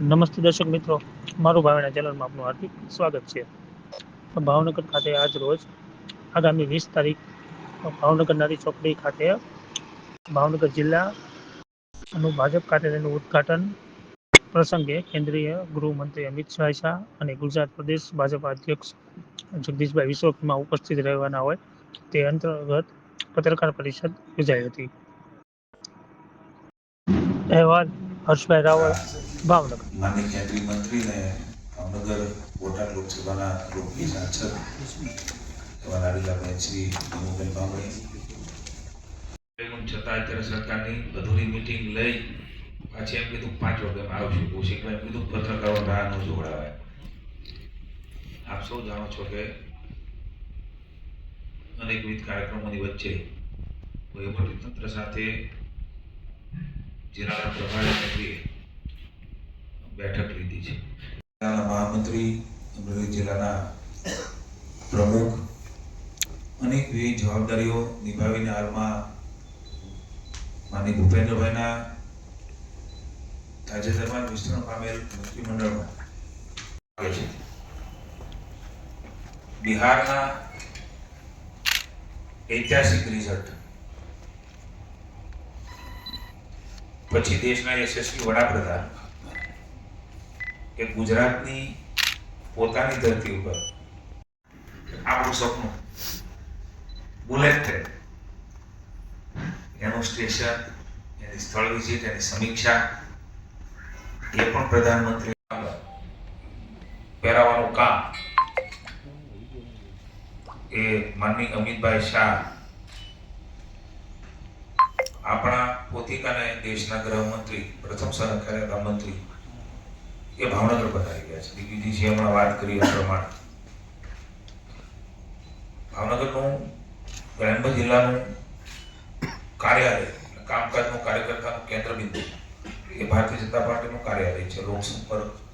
નમસ્તે દર્શક મિત્રો. મારું ભાવના ચેનલમાં આપનું હાર્દિક સ્વાગત છે. ભાવનગર ખાતે આજ રોજ આગામી વીસ તારીખ ભાવનગર ચોકડી ખાતે ભાવનગર જિલ્લાનું ભાજપ કાર્યાલયનું ઉદ્ઘાટન પ્રસંગે કેન્દ્રીય ગૃહમંત્રી અમિત શાહ શાહ અને ગુજરાત પ્રદેશ ભાજપ અધ્યક્ષ જગદીશભાઈ વિશ્વકર્મા ઉપસ્થિત રહેવાના હોય તે અંતર્ગત પત્રકાર પરિષદ યોજાઈ હતી. અહેવાલ હર્ષભાઈ રાવળ ભાવનગર. માન્ય કેન્દ્રીય મંત્રીને ભાવનગર બોટાદ લોકસભાના લોકની સાંસદ એવા લાડીલાબેન શ્રી મનુભાઈ બામણી છતાં અત્યારે સરકારની અધૂરી મિટિંગ લઈ પાછી એમ કીધું પાંચ વાગ્યામાં આવશું. કૌશિકભાઈ કીધું પત્રકારો રાહ ન જોડાવાય. આપ સૌ જાણો છો કે અનેકવિધ કાર્યક્રમોની વચ્ચે વહીવટીતંત્ર સાથે જિલ્લાના પ્રભારી મંત્રીએ બેઠક લીધી છે. જિલ્લાના મહામંત્રી અમરેલી જિલ્લાના પ્રમુખ અનેક વિવિધ જવાબદારીઓ નિભાવીને હાલમાં માની ભૂપેન્દ્રભાઈના તાજેતરમાં વિસ્તરણ પામેલ મંત્રીમંડળમાં. આવે છે. બિહારના ઐતિહાસિક રિઝલ્ટ પછી દેશના યશસ્વી વડાપ્રધાન કે ગુજરાતની પોતાની ધરતી ઉપર આપણું સપનું બુલેટ ટ્રેન. એનું સ્ટેશન, એની સ્થળ વિઝિટ, એની સમીક્ષા, એ પણ પ્રધાનમંત્રી પહેરાવાનું કામ એ માનની અમિતભાઈ શાહ આપણા પોતિકાને દેશના ગૃહમંત્રી, પ્રથમ સરકારે મંત્રી એ ભાવનગર બનાવી ગયા છે. દિગ્વિજયજી હમણાં વાત કરી એ પ્રમાણે. ભાવનગરનું, ગ્રામ્ય જિલ્લાનું કાર્યાલય, કામકાજનું કાર્યકર્તાનું કેન્દ્ર બિંદુ એ ભારતીય જનતા પાર્ટીનું કાર્યાલય છે. લોકસંપર્ક